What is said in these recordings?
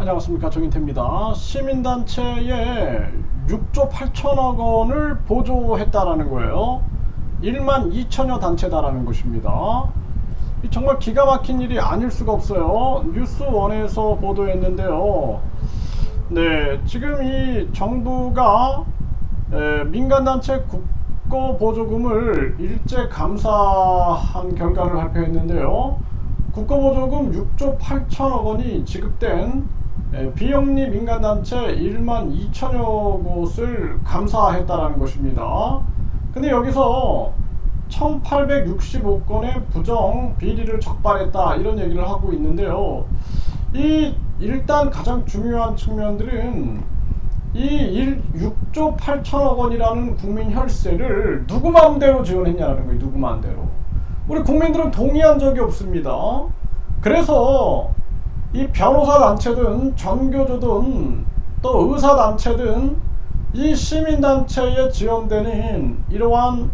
안녕하십니까 정인태입니다. 시민단체에 6조 8천억 원을 보조했다라는 거예요. 1만 2천여 단체다라는 것입니다. 이 정말 기가 막힌 일이 아닐 수가 없어요. 뉴스원에서 보도했는데요. 네, 지금 이 정부가 에, 민간단체 국고 보조금을 일제 감사한 결과를 발표했는데요. 국고보조금 6조 8천억 원이 지급된 에, 비영리 민간단체 1만 2천여 곳을 감사했다라는 것입니다. 근데 여기서 1865건의 부정 비리를 적발했다 이런 얘기를 하고 있는데요. 이 일단 가장 중요한 측면들은 이 1, 6조 8천억 원이라는 국민 혈세를 누구 마음대로 지원했냐는 거예요. 누구 마음대로. 우리 국민들은 동의한 적이 없습니다. 그래서 이 변호사 단체든 전교조든 또 의사 단체든 이 시민 단체에 지원되는 이러한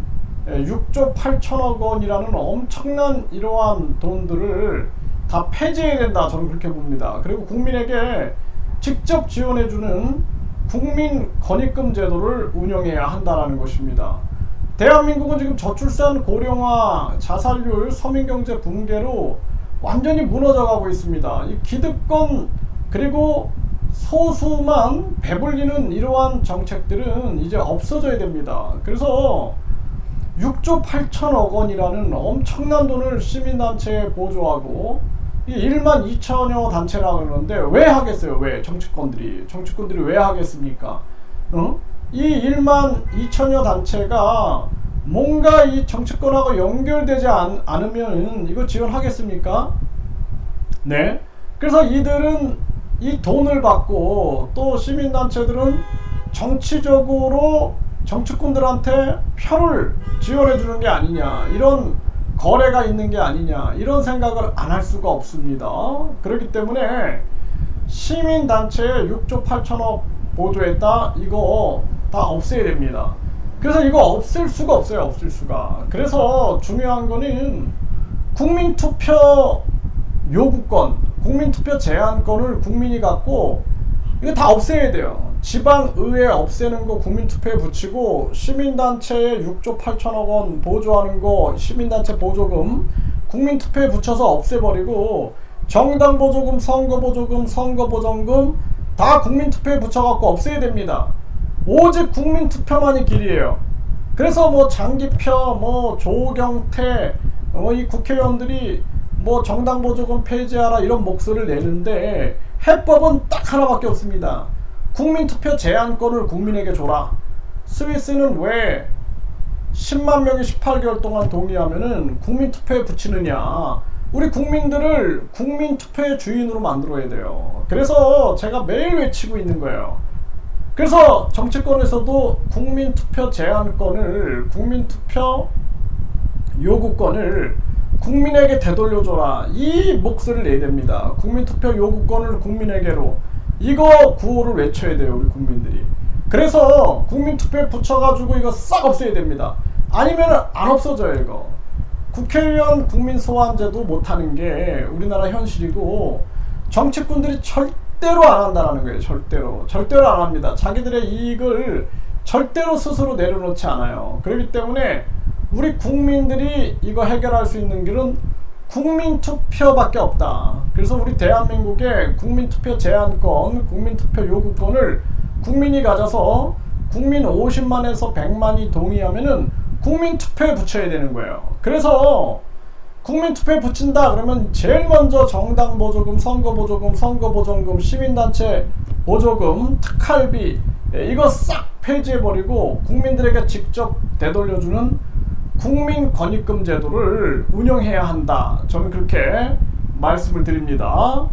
6조 8천억 원이라는 엄청난 이러한 돈들을 다 폐지해야 된다. 저는 그렇게 봅니다. 그리고 국민에게 직접 지원해주는 국민 건입금 제도를 운영해야 한다는 것입니다. 대한민국은 지금 저출산 고령화 자살률 서민경제 붕괴로 완전히 무너져가고 있습니다. 이 기득권 그리고 소수만 배불리는 이러한 정책들은 이제 없어져야 됩니다. 그래서 6조 8천억 원이라는 엄청난 돈을 시민단체에 보조하고 1만 2천여 단체라 그러는데 왜 하겠어요? 왜 정치권들이 정치권들이 왜 하겠습니까? 어? 이 1만 2천여 단체가 뭔가 이 정치권하고 연결되지 않, 않으면 이거 지원하겠습니까? 네. 그래서 이들은 이 돈을 받고 또 시민단체들은 정치적으로 정치꾼들한테 표를 지원해 주는 게 아니냐 이런 거래가 있는 게 아니냐 이런 생각을 안 할 수가 없습니다. 그렇기 때문에 시민단체에 6조 8천억 보조했다 이거 다 없애야 됩니다. 그래서 이거 없앨 수가 없어요 없앨 수가. 그래서 중요한 거는 국민투표 요구권, 국민투표 제한권을 국민이 갖고 이거 다 없애야 돼요. 지방의회 없애는 거 국민투표에 붙이고 시민단체에 6조 8천억 원 보조하는 거 시민단체 보조금 국민투표에 붙여서 없애버리고 정당 보조금, 선거 보조금, 선거 보전금 다 국민투표에 붙여갖고 없애야 됩니다. 오직 국민 투표만이 길이에요. 그래서 뭐 장기표, 뭐 조경태, 뭐 이 국회의원들이 뭐 정당 보조금 폐지하라 이런 목소리를 내는데 해법은 딱 하나밖에 없습니다. 국민 투표 제한권을 국민에게 줘라. 스위스는 왜 10만 명이 18개월 동안 동의하면은 국민 투표에 붙이느냐. 우리 국민들을 국민 투표의 주인으로 만들어야 돼요. 그래서 제가 매일 외치고 있는 거예요. 그래서 정치권에서도 국민투표 제한권을 국민투표 요구권을 국민에게 되돌려줘라 이 목소리를 내야 됩니다. 국민투표 요구권을 국민에게로 이거 구호를 외쳐야 돼요 우리 국민들이. 그래서 국민투표에 붙여가지고 이거 싹 없애야 됩니다. 아니면 안 없어져요 이거. 국회의원 국민소환제도 못하는 게 우리나라 현실이고 정치꾼들이 절대 로 안 한다는 거예요. 절대로 절대로 안 합니다. 자기들의 이익을 절대로 스스로 내려놓지 않아요. 그렇기 때문에 우리 국민들이 이거 해결할 수 있는 길은 국민투표밖에 없다. 그래서 우리 대한민국의 국민투표 제한권, 국민투표 요구권을 국민이 가져서 국민 50만에서 100만이 동의하면은 국민투표에 붙여야 되는 거예요. 그래서 국민투표에 붙인다 그러면 제일 먼저 정당 보조금, 선거 보조금, 선거 보전금, 시민단체 보조금, 특할비 이거 싹 폐지해버리고 국민들에게 직접 되돌려주는 국민 권익금 제도를 운영해야 한다. 저는 그렇게 말씀을 드립니다.